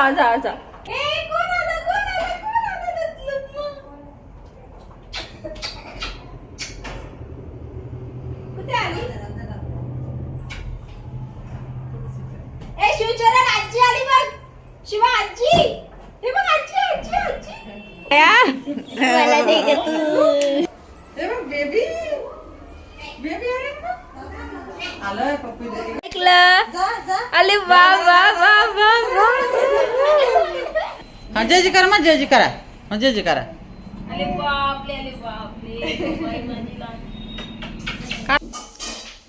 जा जा जा कुठे आली? ए शिवचरण आजी आली बघ. शिवा आजी. हे बघ आजी आजी आजी. मला दे ग तू. बेबी बेबी आलोय पप्पी दे ऐकलं? अरे वा वा वा वा वा. हा जय जी करा मग जय जी करा. मग जय जी करा.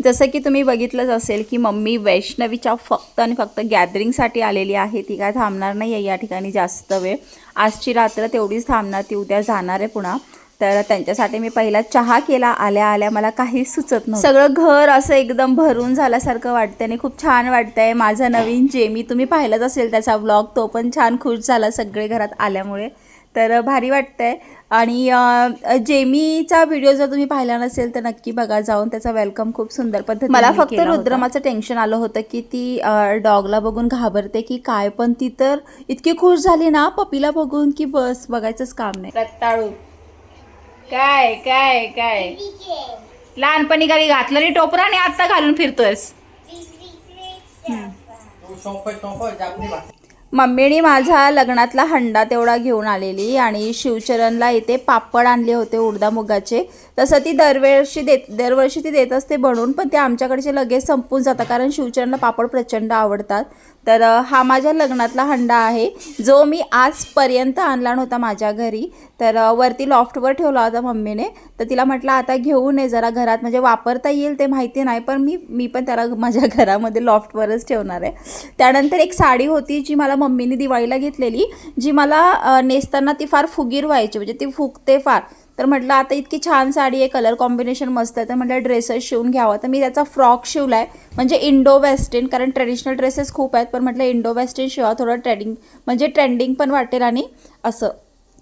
जसं की तुम्ही बघितलंच असेल की मम्मी वैष्णवीच्या फक्त आणि फक्त गॅदरिंगसाठी आलेली आहे. ती काय थांबणार नाही आहे या ठिकाणी जास्त वेळ. आजची रात्र तेवढीच थांबणार ती उद्या जाणार आहे पुन्हा. तर त्यांच्यासाठी मी पहिला चहा केला. आल्या आल्या मला काहीच सुचत नव्हतं. सगळं घर असं एकदम भरून झाल्यासारखं वाटतं आणि खूप छान वाटतंय. माझा नवीन जेमी तुम्ही पाहिलंच असेल त्याचा ब्लॉग तो पण छान खुश झाला सगळे घरात आल्यामुळे. तर भारी वाटतंय. आणि जेमीचा व्हिडिओ जर तुम्ही पाहिला नसेल तर नक्की बघा जाऊन. त्याचा वेलकम खूप सुंदर पद्धतीने मला फक्त रुद्रमाचं टेन्शन आलं होतं की ती डॉगला बघून घाबरते की काय? पण ती तर इतकी खुश झाली ना पपीला बघून की बस बघायचंच काम नाही. रत्ताळू काय काय काय? लहानपणी कधी घातलं नाही टोपरा आणि आता घालून फिरतोयस. मम्मीने माझा लग्नातला हंडा तेवढा घेऊन आलेली आणि शिवचरणला इथे पापड आणले होते उडदा मुगाचे तसं ती दरवर्षी देत दरवर्षी ती देत असते बनवून पण ते आमच्याकडचे लगेच संपून जातात कारण शिवचरणला पापड प्रचंड आवडतात. तर हा माझ्या लग्नातला हंडा आहे. जो मी आजपर्यंत आणला नव्हता माझ्या घरी. तर वरती लॉफ्टवर ठेवला होता मम्मीने. तर तिला म्हटलं आता घेऊन ये जरा घरात. म्हणजे वापरता येईल ते माहिती नाही पण मी मी पण त्याला माझ्या घरामध्ये लॉफ्टवरच ठेवणार आहे. त्यानंतर एक साडी होती जी मला मम्मीने दिवाळीला घेतलेली जी मला नेसताना ती फार फुगीर व्हायची. म्हणजे ती फुगते फार. तर म्हटलं आता इतकी छान साडी आहे कलर कॉम्बिनेशन मस्त आहे. तर म्हटलं ड्रेसेस शिवून घ्यावा. तर मी त्याचा फ्रॉक शिवला आहे म्हणजे इंडो वेस्टर्न कारण ट्रेडिशनल ड्रेसेस खूप आहेत पण म्हटलं इंडो वेस्टर्न शिवा थोडं ट्रेडिंग म्हणजे ट्रेंडिंग पण वाटेल आणि असं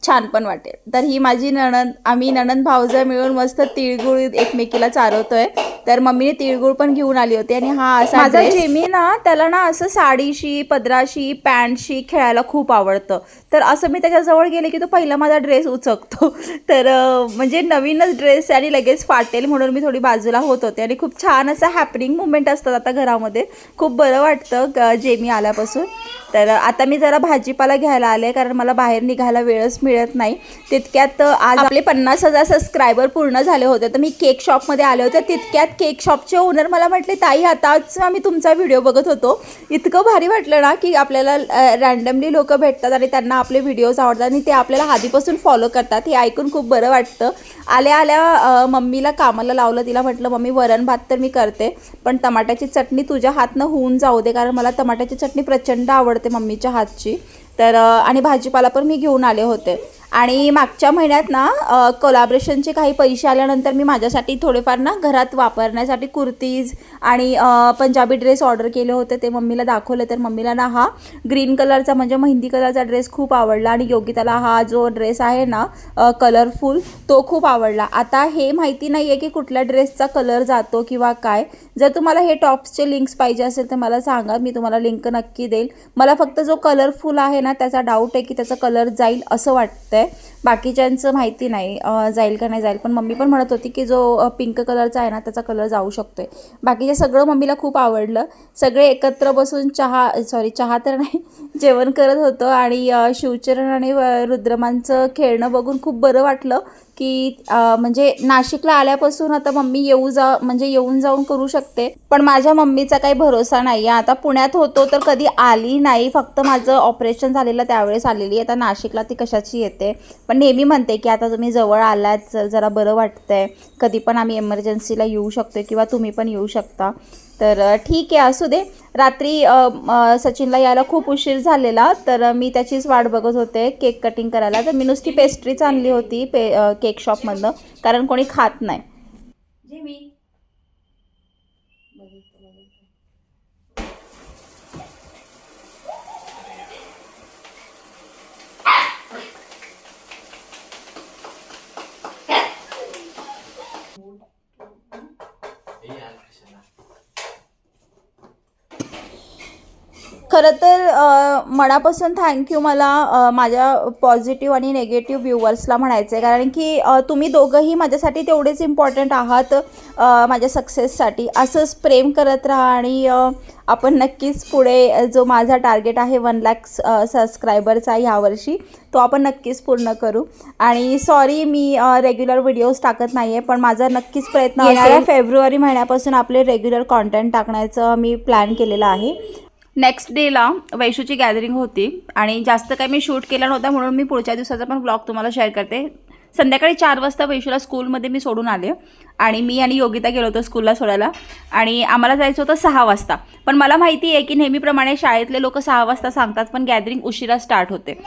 छान पण वाटेल. तर ही माझी नणंद आम्ही नणंद भावजा मिळून मस्त तिळगुळ एकमेकीला चारवतोय. तर मम्मीने तिळगुळ पण घेऊन आली होती आणि हा असा माझा जेमी ना त्याला ना असं साडीशी पदराशी पॅन्टशी खेळायला खूप आवडतं. तर असं मी त्याच्याजवळ गेले की तो पहिला माझा ड्रेस उचकतो. तर म्हणजे नवीनच ड्रेस आणि लगेच फाटेल म्हणून मी थोडी बाजूला होत होते. आणि खूप छान असं हॅपनिंग मुवमेंट असतात आता घरामध्ये. खूप बरं वाटतं जेमी आल्यापासून. तर आता मी जरा भाजीपाला घ्यायला आले कारण मला बाहेर निघायला वेळच मिळत नाही. तितक्यात आज आपले पन्नास हजार सबस्क्रायबर पूर्ण झाले होते. तर मी केक शॉपमध्ये आले होते. तितक्यात केक शॉपचे ओनर मला म्हटले ताई आताच आम्ही तुमचा व्हिडिओ बघत होतो. इतकं भारी वाटलं ना की आपल्याला रॅन्डमली लोक भेटतात आणि त्यांना आपले व्हिडिओज आवडतात आणि ते आपल्याला आधीपासून फॉलो करतात. हे ऐकून खूप बरं वाटतं. आल्या आल्या मम्मीला कामाला लावलं. तिला म्हटलं मम्मी वरण भात तर मी करते पण टमाट्याची चटणी तुझ्या हातनं होऊन जाऊ दे कारण मला टमाट्याची चटणी प्रचंड आवडते मम्मीच्या हातची. तर आणि भाजीपाला पण मी घेऊन आले होते. आणि मागच्या महिन्यात ना कोलाब्रेशनचे काही पैसे आल्यानंतर मी माझ्यासाठी थोडेफार ना घरात वापरण्यासाठी कुर्तीज आणि पंजाबी ड्रेस ऑर्डर केले होते. ते मम्मीला दाखवले. तर मम्मीला ना हा ग्रीन कलरचा म्हणजे मेहंदी कलरचा ड्रेस खूप आवडला आणि योगिताला हा जो ड्रेस आहे ना कलरफुल तो खूप आवडला. आता हे माहिती नाही आहे की कुठल्या ड्रेसचा कलर जातो किंवा काय. जर तुम्हाला हे टॉप्सचे लिंक्स पाहिजे असेल तर मला सांगा. मी तुम्हाला लिंक नक्की देईल. मला फक्त जो कलरफुल आहे ना त्याचा डाऊट आहे की त्याचा कलर जाईल असं वाटतं आहे. बाकीच्यांचं माहिती नाही. जाईल का नाही जाईल. पण मम्मी पण म्हणत होती की जो पिंक कलरचा आहे ना त्याचा कलर जाऊ शकतोय. बाकीचे सगळं मम्मीला खूप आवडलं. सगळे एकत्र बसून चहा सॉरी चहा तर नाही जेवण करत होतं. आणि शिवचरण आणि रुद्रमांचं खेळणं बघून खूप बरं वाटलं. की म्हणजे नाशिकला आल्यापासून आता मम्मी येऊ जा म्हणजे येऊन जाऊन करू शकते. पण माझ्या मम्मीचा काही भरोसा नाही आहे आता पुण्यात होतो तर कधी आली नाही. फक्त माझं ऑपरेशन झालेलं त्यावेळेस आलेली आता नाशिकला ती कशाची येते? पण नेहमी म्हणते की आता तुम्ही जवळ आलात जरा बरं वाटतंय. कधी पण आम्ही एमर्जन्सीला येऊ शकतो किंवा तुम्ही पण येऊ शकता. तर ठीक आहे असू दे. रात्री सचिनला यायला खूप उशीर झालेला तर मी त्याचीच वाट बघत होते केक कटिंग करायला. तर मी नुसती पेस्ट्रीच आणली होती पे केक शॉपमधनं कारण कोणी खात नाही. खरं तर मनापासून थँक्यू मला माझ्या पॉझिटिव्ह आणि नेगेटिव्ह व्ह्युअर्सला म्हणायचं आहे कारण की तुम्ही दोघंही माझ्यासाठी तेवढेच इम्पॉर्टंट आहात माझ्या सक्सेससाठी असंच प्रेम करत राहा आणि आपण नक्कीच पुढे जो माझा टार्गेट आहे वन लॅक सबस्क्रायबरचा ह्यावर्षी तो आपण नक्कीच पूर्ण करू. आणि सॉरी मी रेग्युलर व्हिडिओज टाकत नाही आहे पण माझा नक्कीच प्रयत्न फेब्रुवारी महिन्यापासून आपले रेग्युलर कॉन्टेंट टाकण्याचं मी प्लॅन केलेलं आहे. नेक्स्ट डेला वैशूची गॅदरिंग होती आणि जास्त काही मी शूट केला नव्हता म्हणून मी पुढच्या दिवसाचा पण ब्लॉग तुम्हाला शेअर करते. संध्याकाळी चार वाजता वैशूला स्कूलमध्ये मी सोडून आले आणि मी आणि योगिता गेलो होतो स्कूलला सोडायला. आणि आम्हाला जायचं होतं सहा वाजता. पण मला माहिती आहे की नेहमीप्रमाणे शाळेतले लोक सहा वाजता सांगतात पण गॅदरिंग उशिरा स्टार्ट होते.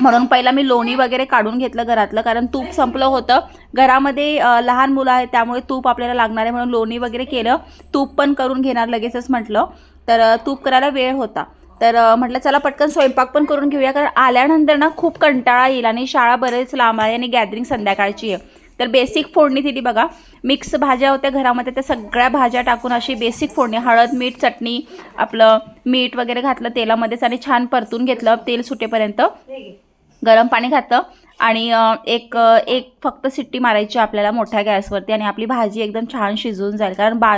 म्हणून पहिला मी लोणी वगैरे काढून घेतलं घरातलं कारण तूप संपलं होतं. घरामध्ये लहान मुलं आहेत त्यामुळे तूप आपल्याला लागणार आहे म्हणून लोणी वगैरे केलं. तूप पण करून घेणार लगेचच म्हटलं. तर तूप करायला वेळ होता. तर म्हटलं चला पटकन स्वयंपाक पण करून घेऊया कारण आल्यानंतर ना खूप कंटाळा येईल आणि शाळा बरेच लांब आहे आणि गॅदरिंग संध्याकाळची आहे. तर बेसिक फोडणी दिली बघा. मिक्स भाज्या होत्या घरामध्ये त्या सगळ्या भाज्या टाकून अशी बेसिक फोडणी हळद मीठ चटणी आपलं मीठ वगैरे घातलं तेलामध्येच आणि छान परतून घेतलं तेल सुटेपर्यंत. गरम पाणी घातलं. आणि एक एक फक्त सिट्टी मारायची आपल्याला मोठ्या गॅसवरती आणि आपली भाजी एकदम छान शिजून जाईल. कारण बा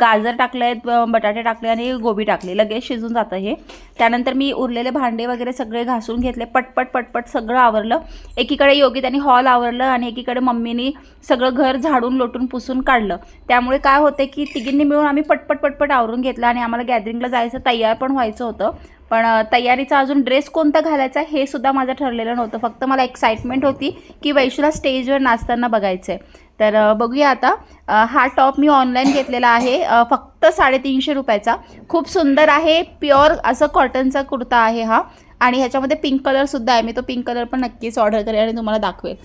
गाजर टाकले आहेत बटाटे टाकले आणि गोबी टाकली. लगेच शिजून जातं हे. त्यानंतर मी उरलेले भांडे वगैरे सगळे घासून घेतले. पटपट पटपट सगळं आवरलं. एकीकडे योगी त्यांनी हॉल आवरलं आणि एकीकडे मम्मीनी सगळं घर झाडून लोटून पुसून काढलं. त्यामुळे काय होते की तिघींनी मिळून आम्ही पटपट पटपट आवरून घेतलं आणि आम्हाला गॅदरिंगला जायचं तयार पण व्हायचं होतं. पण तयारीचा अजून ड्रेस कोणता घालायचा हे सुद्धा माझं ठरलेलं नव्हतं. फक्त मला एक्साइटमेंट होती की वैशूला स्टेजवर नाचताना बघायचं आहे तर बघूया आता. हा टॉप मी ऑनलाईन घेतलेला आहे. फक्त साडेतीनशे रुपयाचा. खूप सुंदर आहे. प्युअर असं कॉटनचा कुर्ता आहे हा. आणि ह्याच्यामध्ये पिंक कलरसुद्धा आहे. मी तो पिंक कलर पण नक्कीच ऑर्डर करेन आणि तुम्हाला दाखवेल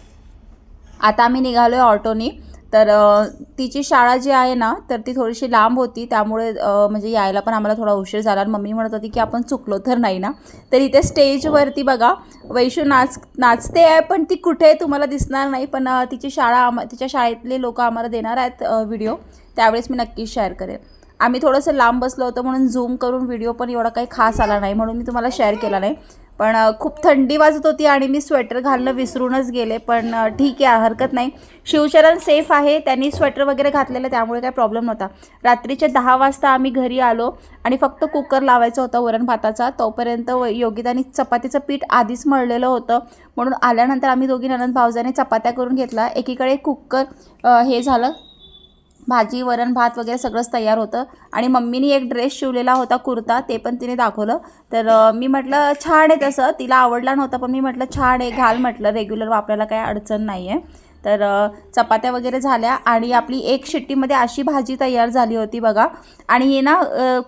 आता आम्ही निघालो आहे ऑटोनी तर तिची शाळा जी आहे ना तर ती थोडीशी लांब होती. त्यामुळे म्हणजे यायला पण आम्हाला थोडा उशीर झाला. आणि मम्मी म्हणत होती की आपण चुकलो तर नाही ना? तर इथे स्टेजवरती बघा वैशू नाच नाचते आहे पण ती कुठे तुम्हाला दिसणार नाही. पण तिची शाळा आम तिच्या शाळेतले लोक आम्हाला देणार आहेत व्हिडिओ त्यावेळेस मी नक्कीच शेअर करेन. आम्ही थोडंसं लांब बसलो होतो म्हणून झूम करून व्हिडिओ पण एवढा काही खास आला नाही म्हणून मी तुम्हाला शेअर केला नाही. पण खूप थंडी वाजत होती आणि मी स्वेटर घालणं विसरूनच गेले पण ठीक आहे हरकत नाही. शिवचरण सेफ आहे त्यांनी स्वेटर वगैरे घातलेलं त्यामुळे काही प्रॉब्लेम नव्हता. रात्रीचे दहा वाजता आम्ही घरी आलो आणि फक्त कुकर लावायचा होता वरण भाताचा तोपर्यंत व- चपातीचं पीठ आधीच मळलेलं होतं. म्हणून आल्यानंतर आम्ही दोघी ननंद भावजाने चपात्या करून घेतला एकीकडे कुकर हे झालं. भाजी वरण भात वगैरे सगळंच तयार होतं. आणि मम्मीनी एक ड्रेस शिवलेला होता कुर्ता ते पण तिने दाखवलं. तर मी म्हटलं छान आहे तसं. तिला आवडला नव्हता पण मी म्हटलं छान आहे घाल म्हटलं. रेग्युलर वापरायला काही अडचण नाही आहे तर चपात्या वगैरे झाल्या आणि आपली एक शिट्टीमध्ये अशी भाजी तयार झाली होती बघा. आणि हे ना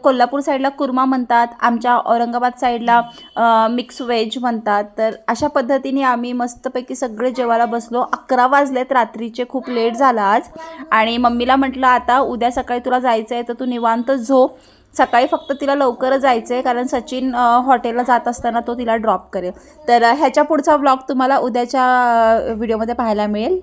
कोल्हापूर साईडला कुर्मा म्हणतात आमच्या औरंगाबाद साईडला मिक्स व्हेज म्हणतात. तर अशा पद्धतीने आम्ही मस्तपैकी सगळे जेवायला बसलो. अकरा वाजलेत रात्रीचे खूप लेट झाला आज. आणि मम्मीला म्हटलं आता उद्या सकाळी तुला जायचं आहे तर तू निवांत झोप सकाळी फक्त तिला लवकरच जायचं आहे कारण सचिन हॉटेलला जात असताना तो तिला ड्रॉप करेल. तर ह्याच्या पुढचा ब्लॉग तुम्हाला उद्याच्या व्हिडिओमध्ये पाहायला मिळेल.